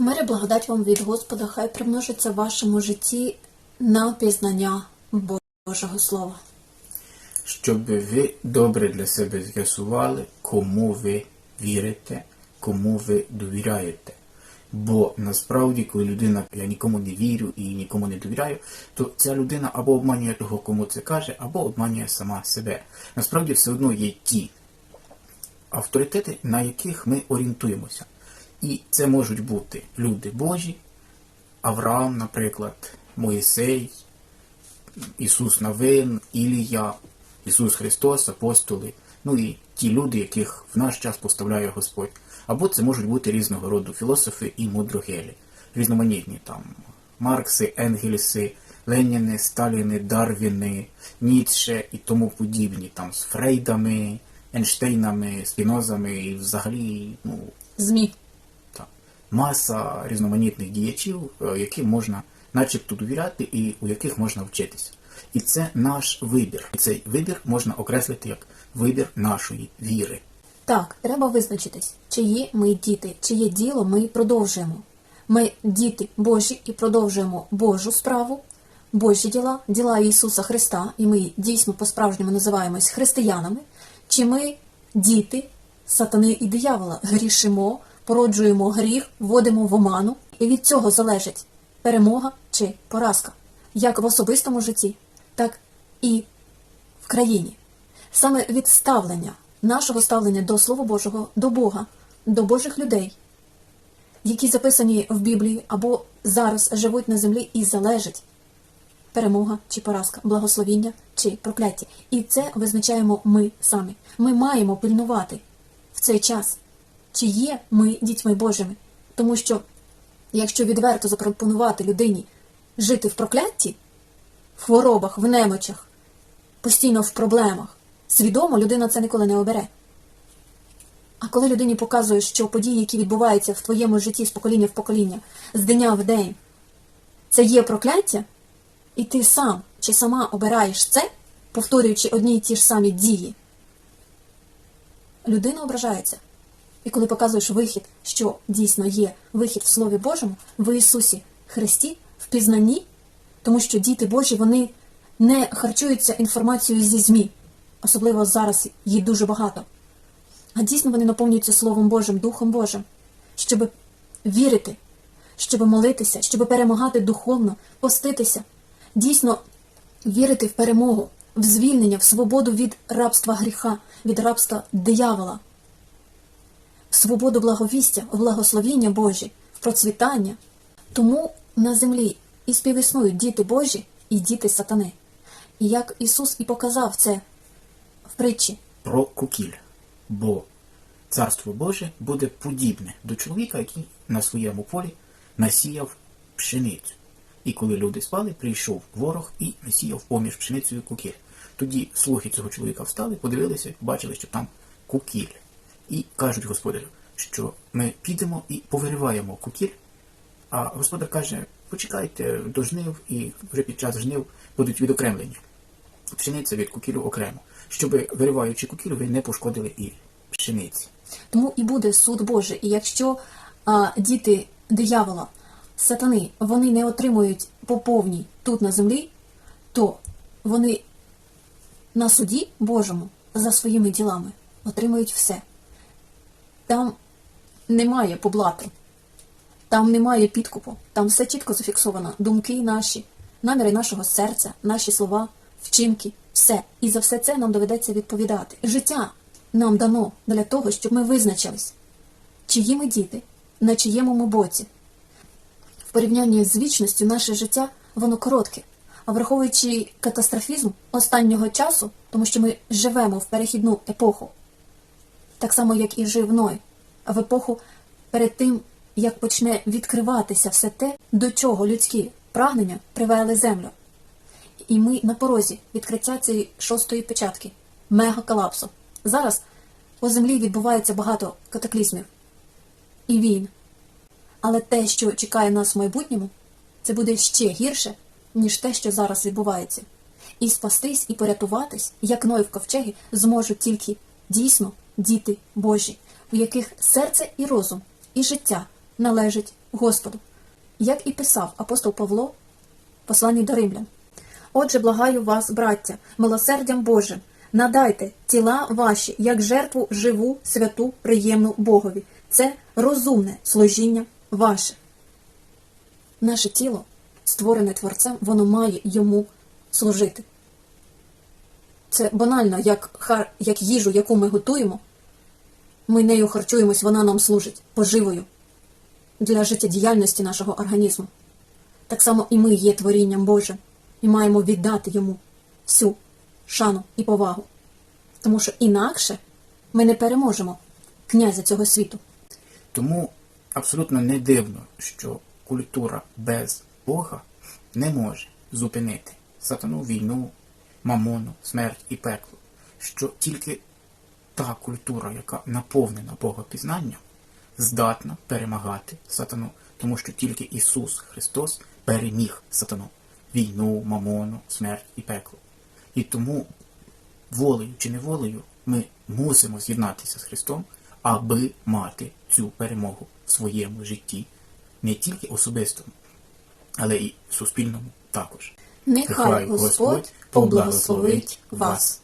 Мир і благодать вам від Господа, хай примножиться в вашому житті на пізнання Божого Слова. щоб ви добре для себе з'ясували, кому ви вірите, кому ви довіряєте. Бо насправді, коли людина я нікому не вірю і нікому не довіряю, то ця людина або обманює того, кому це каже, або обманює сама себе. Насправді все одно є ті авторитети, на яких ми орієнтуємося. І це можуть бути люди Божі, Авраам, наприклад, Моїсей, Ісус Навин, Ілія, Ісус Христос, апостоли, ну і ті люди, яких в наш час поставляє Господь. Або це можуть бути різного роду філософи і мудрогелі, різноманітні там Маркси, Енгельси, Леніни, Сталіни, Дарвіни, Ніцше і тому подібні, там з Фрейдами, Ейнштейнами, Спінозами і взагалі, ну, ЗМІ. Маса різноманітних діячів, е, яким можна начебто довіряти і у яких можна вчитися. І це наш вибір. І цей вибір можна окреслити як вибір нашої віри. Так, треба визначитись, чиї ми діти, чиє діло ми продовжуємо. Ми діти Божі і продовжуємо Божу справу, Божі діла, діла Ісуса Христа, і ми дійсно по-справжньому називаємось християнами, чи ми діти сатани і диявола, грішимо, породжуємо гріх, вводимо в оману, і від цього залежить перемога чи поразка, як в особистому житті, так і в країні. Саме від ставлення, нашого ставлення до Слова Божого, до Бога, до Божих людей, які записані в Біблії або зараз живуть на землі, і залежить перемога чи поразка, благословіння чи прокляття. І це визначаємо ми самі. Ми маємо пильнувати в цей час, чи є ми дітьми Божими. Тому що, якщо відверто запропонувати людині жити в проклятті, в хворобах, в немочах, постійно в проблемах, свідомо людина це ніколи не обере. А коли людині показуєш, що події, які відбуваються в твоєму житті з покоління в покоління, з дня в день, це є прокляття, і ти сам чи сама обираєш це, повторюючи одні й ті ж самі дії, людина ображається. І коли показуєш вихід, що дійсно є вихід в Слові Божому, в Ісусі Христі, в пізнанні, тому що діти Божі вони не харчуються інформацією зі ЗМІ, особливо зараз її дуже багато. А дійсно вони наповнюються Словом Божим, Духом Божим, щоб вірити, щоб молитися, щоб перемагати духовно, поститися, дійсно вірити в перемогу, в звільнення, в свободу від рабства гріха, від рабства диявола, свободу благовістя, в благословіння Божі, в процвітання. Тому на землі і співіснують діти Божі і діти сатани. І як Ісус і показав це в притчі. Про кукіль. Бо царство Боже буде подібне до чоловіка, який на своєму полі насіяв пшеницю. І коли люди спали, прийшов ворог і насіяв поміж пшеницею кукіль. Тоді слуги цього чоловіка встали, подивилися, побачили, що там кукіль. І кажуть господарю, що ми підемо і повириваємо кукіль. А господар каже: почекайте до жнив, і вже під час жнив будуть відокремлені. Пшениця від кукілю окремо, щоб вириваючи кукіль, ви не пошкодили і пшениці. Тому і буде суд Божий. І якщо а, діти диявола, сатани, вони не отримують по повній тут на землі, то вони на суді Божому за своїми ділами отримують все. Там немає поблату, там немає підкупу, там все чітко зафіксовано. Думки наші, наміри нашого серця, наші слова, вчинки, все. І за все це нам доведеться відповідати. Життя нам дано для того, щоб ми визначились, чиї ми діти, на чиєму ми боці. В порівнянні з вічністю наше життя воно коротке. А враховуючи катастрофізм останнього часу, тому що ми живемо в перехідну епоху, так само як і жив Ной, в епоху перед тим, як почне відкриватися все те, до чого людські прагнення привели землю. І ми на порозі відкриття цієї шостої печатки мегаколапсу. Зараз по землі відбувається багато катаклізмів і війн. Але те, що чекає нас в майбутньому, це буде ще гірше, ніж те, що зараз відбувається. І спастись, і порятуватись, як Ной в ковчегі, зможуть тільки дійсно діти Божі, у яких серце і розум, і життя належить Господу, як і писав апостол Павло в посланні до римлян. Отже, благаю вас, браття, милосердям Божим, надайте тіла ваші як жертву живу, святу, приємну Богові. Це розумне служіння ваше. Наше тіло, створене Творцем, воно має йому служити. Це банально, як, як їжу, яку ми готуємо, ми нею харчуємось, вона нам служить поживою для життєдіяльності нашого організму. Так само і ми є творінням Божим і маємо віддати йому всю шану і повагу. Тому що інакше ми не переможемо князя цього світу. Тому абсолютно не дивно, що культура без Бога не може зупинити сатану, війну, мамону, смерть і пекло. Що тільки та культура, яка наповнена Богопізнанням, здатна перемагати сатану, тому що тільки Ісус Христос переміг сатану, війну, мамону, смерть і пекло. І тому волею чи неволею ми мусимо з'єднатися з Христом, аби мати цю перемогу в своєму житті, не тільки особистому, але і в суспільному також. Нехай Господь поблагословить вас.